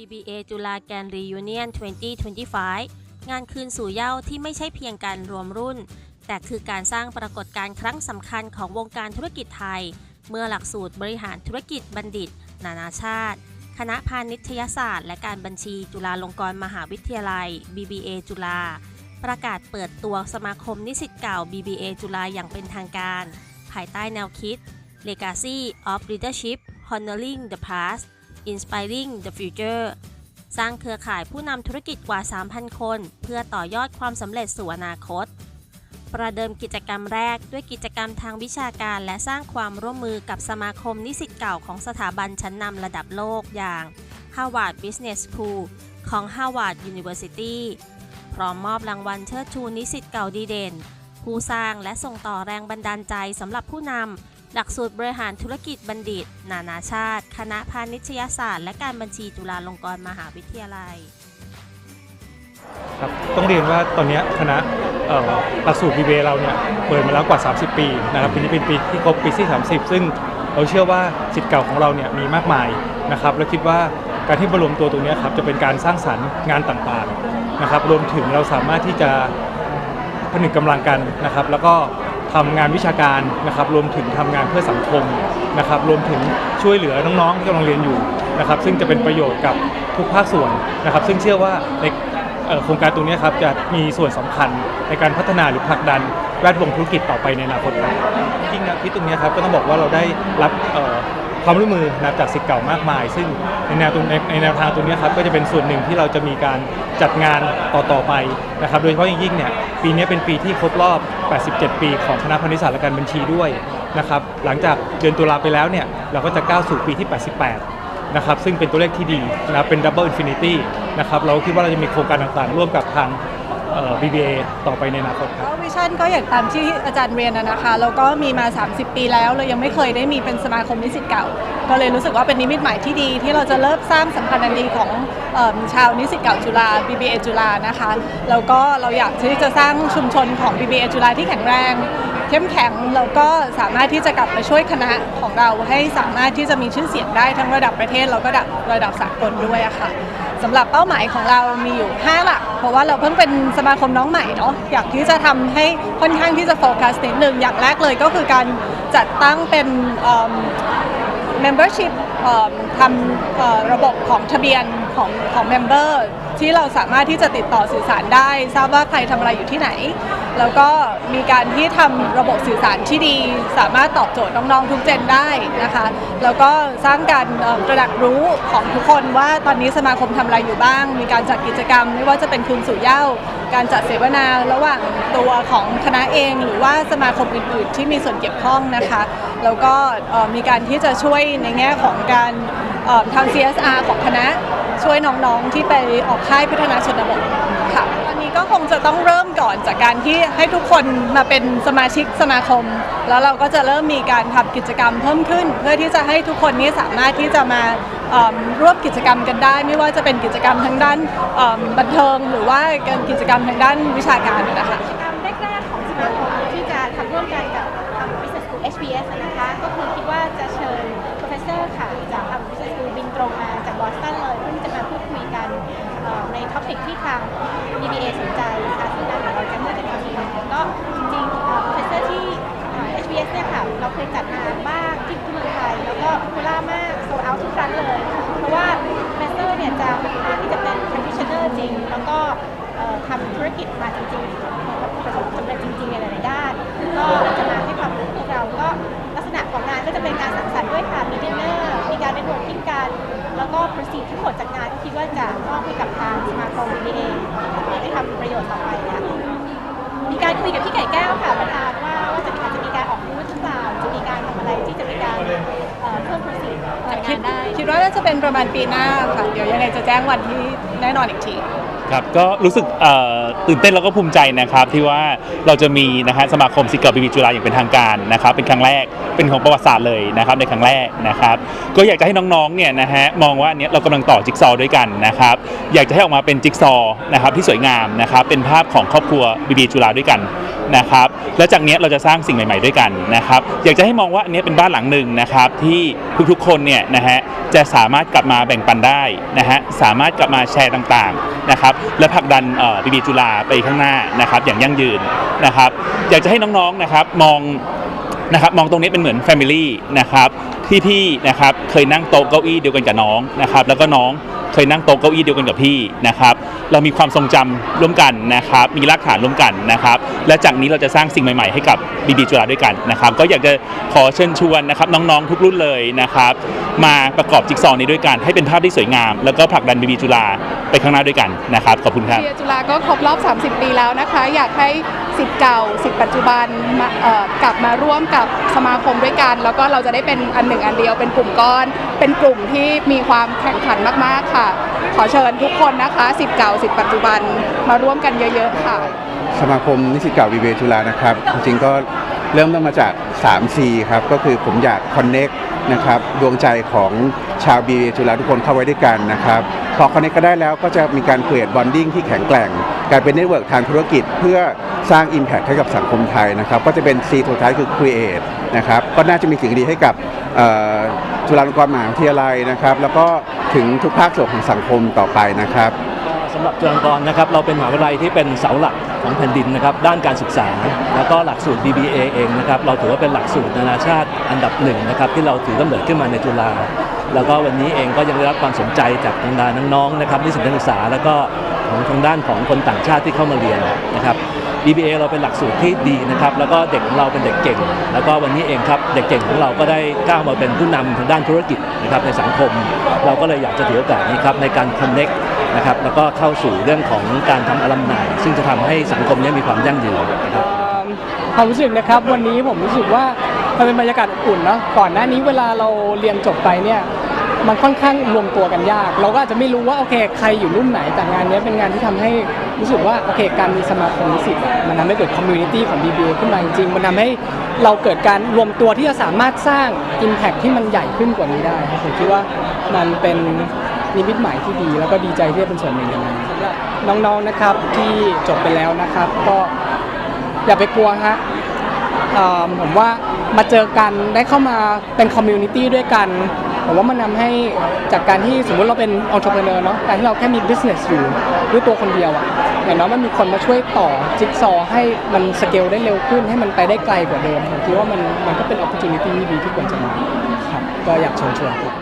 BBA จุฬาแกนรียูเนียน 2025 งานคืนสู่เย้าที่ไม่ใช่เพียงการรวมรุ่น แต่คือการสร้างปรากฏการณ์ครั้งสำคัญของวงการธุรกิจไทย เมื่อหลักสูตรบริหารธุรกิจบัณฑิต นานาชาติ คณะพาณิชยศาสตร์ และการบัญชีจุฬาลงกรณ์มหาวิทยาลัย BBA จุฬาประกาศเปิดตัวสมาคมนิสิตเก่า BBA จุฬาอย่างเป็นทางการ ภายใต้แนวคิด Legacy of Leadership Honoring the Past Inspiring the Future สร้างเครือข่ายผู้นำธุรกิจกว่า 3,000 คน เพื่อต่อยอดความสำเร็จสู่อนาคต ประเดิมกิจกรรมแรกด้วยกิจกรรมทางวิชาการและสร้างความร่วมมือกับสมาคมนิสิตเก่าของสถาบันชั้นนำระดับโลกอย่าง Harvard Business School ของ Harvard University พร้อมมอบรางวัลเชิดชูนิสิตเก่าดีเด่น ผู้สร้างและส่งต่อแรงบันดาลใจสำหรับผู้นำ หลักสูตรบริหารธุรกิจบัณฑิต นานาชาติ คณะพาณิชยศาสตร์ และการบัญชีจุฬาลงกรณ์มหาวิทยาลัย ครับต้องเรียนว่าตอนนี้คณะหลักสูตร BBA เราเนี่ยเปิดมาแล้วกว่า 30 ปีนะครับปีนี้เป็นปีที่ครบปีที่ 30 ซึ่งเราเชื่อว่าสิทธิ์เก่าของเราเนี่ยมีมากมายนะครับและคิดว่าการที่มารวมตัวตรงนี้ครับจะเป็นการสร้างสรรค์งานต่างๆนะครับรวมถึงเราสามารถที่จะผนึกกำลังกันนะครับ แล้วก็ ทำงานวิชาการนะครับรวมถึงทำงานเพื่อสังคมนะครับรวมถึงช่วยเหลือน้องๆที่กำลังเรียนอยู่นะครับซึ่งจะเป็นประโยชน์กับทุกภาคส่วนนะครับ ซึ่งเชื่อว่าในโครงการตรงนี้ครับจะมีส่วนสำคัญในการพัฒนาหรือผลักดันแวดวงธุรกิจต่อไปในอนาคตครับจริงๆนะที่ตรงนี้ครับก็ต้องบอกว่าเราได้รับ ความร่วมมือนะครับจากสิทธิ์เก่ามากมาย ซึ่งในแนวตรงในในแนวทางตรงนี้ครับก็จะเป็นส่วนหนึ่งที่เราจะมีการจัดงานต่อๆไปนะครับโดยเฉพาะอย่างยิ่งเนี่ยปีนี้เป็นปีที่ครบรอบ 87 ปี ของคณะพาณิชยศาสตร์และการบัญชีด้วยนะครับหลังจากเดือนตุลาไปแล้วเนี่ยเราก็จะก้าวสู่ปีที่ 88นะครับซึ่งเป็นตัวเลขที่ดีนะเป็น Double Infinity นะครับเราคิดว่าเราจะมีโครงการต่างๆ ร่วมกับทาง BBA ต่อไปในอนาคตครับ ก็วิชั่นก็อย่างตามที่อาจารย์เรียนนะนะคะ แล้วก็มีมา 30 ปีแล้ว เรายังไม่เคยได้มีเป็นสมาคมนิสิตเก่า ก็เลยรู้สึกว่าเป็นนิมิตหมายที่ดี ที่เราจะเริ่มสร้างสัมพันธ์อันดีของเอิ่มชาวนิสิตเก่าจุฬา BBA จุฬานะคะ แล้วก็เราอยากที่จะสร้างชุมชนของ BBA จุฬาที่แข็งแรง เข้มแข็งแล้วก็สามารถที่จะกลับมาช่วยคณะของเราให้สามารถที่จะมีชื่อเสียงได้ทั้งระดับประเทศแล้วก็ระดับระดับสากลด้วยอะค่ะ สำหรับเป้าหมายของเรามีอยู่ 5 หลัก เพราะว่าเราเพิ่งเป็นสมาคมน้องใหม่เนาะอยากที่จะทำให้ค่อนข้างที่จะโฟกัสนิดหนึ่งอย่างแรกเลยก็คือการจัดตั้งเป็น membership ทำระบบของทะเบียนของของ member ที่เราสามารถที่จะติดต่อสื่อสารได้ ทราบว่าใครทำอะไรอยู่ที่ไหน แล้วก็มีการที่ทำระบบสื่อสารที่ดี สามารถตอบโจทย์น้องๆทุกเจนได้นะคะ แล้วก็สร้างการตระหนักรู้ของทุกคนว่าตอนนี้สมาคมทำอะไรอยู่บ้าง มีการจัดกิจกรรม ไม่ว่าจะเป็นคืนสู่เย้า การจัดเสวนาระหว่างตัวของคณะเอง หรือว่าสมาคมอื่นๆ ที่มีส่วนเกี่ยวข้องนะคะ แล้วก็มีการที่จะช่วยในแง่ของการทำ CSR ของคณะช่วยน้องๆที่ไปออกค่ายพัฒนาชนบทค่ะ ก็คงจะต้องเริ่มก่อนจากการที่ให้ทุกคนมาเป็นสมาชิกสมาคม แล้วเราก็จะเริ่มมีการทำกิจกรรมเพิ่มขึ้น เพื่อที่จะให้ทุกคนนี้สามารถที่จะมาร่วมกิจกรรมกันได้ ไม่ว่าจะเป็นกิจกรรมทางด้านบันเทิง หรือว่ากิจกรรมทางด้านวิชาการนะคะ จัดงานบ้างที่เมืองไทยแล้วก็พูล่ามากโซเอาทุกครั้งเลย เพราะว่า professor เนี่ยจะมีงานที่จะเป็น practitioner จริง แล้วก็ทำธุรกิจมาจริงๆประสบความสำเร็จจริงๆในหลายๆด้าน ก็จะมาให้ความรู้พวกเราก็ลักษณะของงานก็จะเป็นการสังสรรค์ด้วยค่ะมีดินเนอร์มีการเน็ตเวิร์กิ่งกันแล้วก็ประสิทธิ์ทั้งหมดจากงานก็คิดว่าจะมอบให้กับทางสมาคม BBA เพื่อได้ทำประโยชน์ต่อไปค่ะมีการคุยกับพี่ไก่แก้วค่ะ เป็นประมาณปีหน้าค่ะ เดี๋ยวยังไงจะแจ้งวันที่แน่นอนอีกที ครับก็รู้สึกตื่นเต้นแล้วก็ภูมิใจนะครับที่ว่าเราจะมีนะฮะสมาคมศิเก่าบีบีจุฬาอย่างเป็นทางการนะครับเป็นครั้งแรกเป็นของประวัติศาสตร์เลยนะครับในครั้งแรกนะครับก็อยากจะให้น้องๆเนี่ยนะฮะมองว่าอันเนี้ยเรากำลังต่อจิ๊กซอด้วยกันนะครับอยากจะให้ออกมาเป็นจิ๊กซอนะครับที่สวยงามนะครับเป็นภาพของครอบครัวบีบีจุฬาด้วยกันนะครับแล้วจากเนี้ยเราจะสร้างสิ่งใหม่ ๆด้วยกันนะครับอยากจะให้มองว่าอันเนี้ยเป็นบ้านหลังหนึ่งนะครับที่ทุกๆคนเนี่ยนะฮะจะสามารถกลับมาแบ่งปันได้นะฮะสามารถกลับมาแชร์ต่างๆนะครับและผลักดันบีบีจุฬาไปข้างหน้านะครับอย่างยั่งยืนนะครับ อยากจะให้น้องๆนะครับมองนะครับมองตรงนี้เป็นเหมือนแฟมิลี่นะครับ ที่พี่นะครับเคยนั่งโต๊ะเก้าอี้เดียวกันกับน้องนะครับแล้วก็น้องเคยนั่งโต๊ะเก้าอี้เดียวกันกับพี่นะครับเรามีความทรงจำร่วมกันนะครับมีรากฐานร่วมกันนะครับและจากนี้เราจะสร้างสิ่งใหม่ๆให้กับบีบีจุฬาด้วยกันนะครับก็อยากจะขอเชิญชวนนะครับน้องๆทุกรุ่นเลยนะครับมาประกอบจิ๊กซอว์นี้ด้วยกันให้เป็นภาพที่สวยงาม แล้วก็ผลักดันบีบีจุฬาไปข้างหน้าด้วยกันนะครับขอบคุณครับเชียร์จุฬาก็ครบรอบ 30 ปีแล้วนะคะ อยากให้สิทธิ์เก่าสิทธิ์ปัจจุบันเอ่อกลับมาร่วมกับสมาคมด้วยกัน แล้วก็เราจะได้เป็นอันหนึ่งอันเดียว เป็นกลุ่มก้อน เป็นกลุ่มที่มีความแข่งขันมากๆค่ะ ขอเชิญทุกคนนะคะสิทธิ์เก่าสิทธิ์ปัจจุบันมาร่วมกันเยอะ ๆ ค่ะ สมาคมนิสิตเก่าวีเวจุฬานะครับ จริงๆก็เริ่มต้นมาจาก 3C ครับ ก็คือผมอยากคอนเน็กนะครับดวงใจของชาวบีเวจุฬาทุกคนเข้าไว้ด้วยกันนะครับพอคอนเน็กก็ได้แล้วก็จะมีการเ e ีย b บอนดิ้งที่แข็งแกร่งกลายเป็นเน็ตเวิร์กทางธุรกิจเพื่อ สร้าง Impact ให้กับสังคมไทยนะครับ ก็จะเป็น C สุดท้ายคือ Create นะครับ ก็น่าจะมีสิ่งดีให้กับจุฬาลงกรณ์มหาวิทยาลัยนะครับ แล้วก็ถึงทุกภาคส่วนของสังคมต่อไปนะครับสำหรับจุฬาลงกรณ์นะครับเราเป็นมหาวิทยาลัยที่เป็นเสาหลักของแผ่นดินนะครับด้านการศึกษา แล้วก็หลักสูตร BBA เองนะครับเราถือว่าเป็นหลักสูตรนานาชาติอันดับหนึ่งนะครับที่เราถือกำเนิดขึ้นมาในจุฬาแล้วก็วันนี้เองก็ยังได้รับความสนใจจากทางด้านน้องๆนะครับนิสิตนักศึกษาแล้วก็ของทางด้านของคนต่างชาติที่เข้ามาเรียนนะครับ BBA เราเป็นหลักสูตรที่ดีนะครับแล้วก็เด็กของเราเป็นเด็กเก่ง แล้วก็วันนี้เองครับเด็กเก่งของเราก็ได้ก้าวมาเป็นผู้นำทางด้านธุรกิจนะครับในสังคม เราก็เลยอยากจะถือโอกาสนี้ครับในการ connect นะครับแล้วก็เข้าสู่เรื่องของการทำอลัมนายซึ่งจะทำให้สังคมนี้มีความยั่งยืนนะครับความรู้สึกนะครับวันนี้ผมรู้สึกว่ามันเป็นบรรยากาศอบอุ่นเนาะก่อนหน้านี้เวลาเราเรียนจบไปเนี่ย มันค่อนข้างรวมตัวกันยาก เราก็อาจจะไม่รู้ว่าโอเคใครอยู่รุ่นไหนแต่งานนี้เป็นงานที่ทำให้รู้สึกว่าโอเคการมีสมาคมนิสิตมันทำให้เกิดคอมมูนิตี้ของ BBA ขึ้นมาจริงมันทำให้เราเกิดการรวมตัวที่จะสามารถสร้าง Impact ที่มันใหญ่ขึ้นกว่านี้ได้ผมคิดว่ามันเป็นนิมิตหมายที่ดี แล้วก็ดีใจที่ได้เป็นส่วนหนึ่งในนั้นน้องๆนะครับที่จบไปแล้วนะครับ ก็อย่าไปกลัวฮะผมว่ามาเจอกันได้เข้ามาเป็นคอมมูนิตี้ด้วยกัน ผมว่ามันทำให้จากการที่สมมุติเราเป็นองค์ประกอบเนาะการที่เราแค่มี business อยู่ด้วยตัวคนเดียวอะอย่างน้อยมันมีคนมาช่วยต่อจิ๊กซอให้มันสเกลได้เร็วขึ้นให้มันไปได้ไกลกว่าเดิมผมคิดว่ามันมันก็เป็น opportunity ที่ดีที่ควรจะมาครับก็อยากเชิญชวนครับ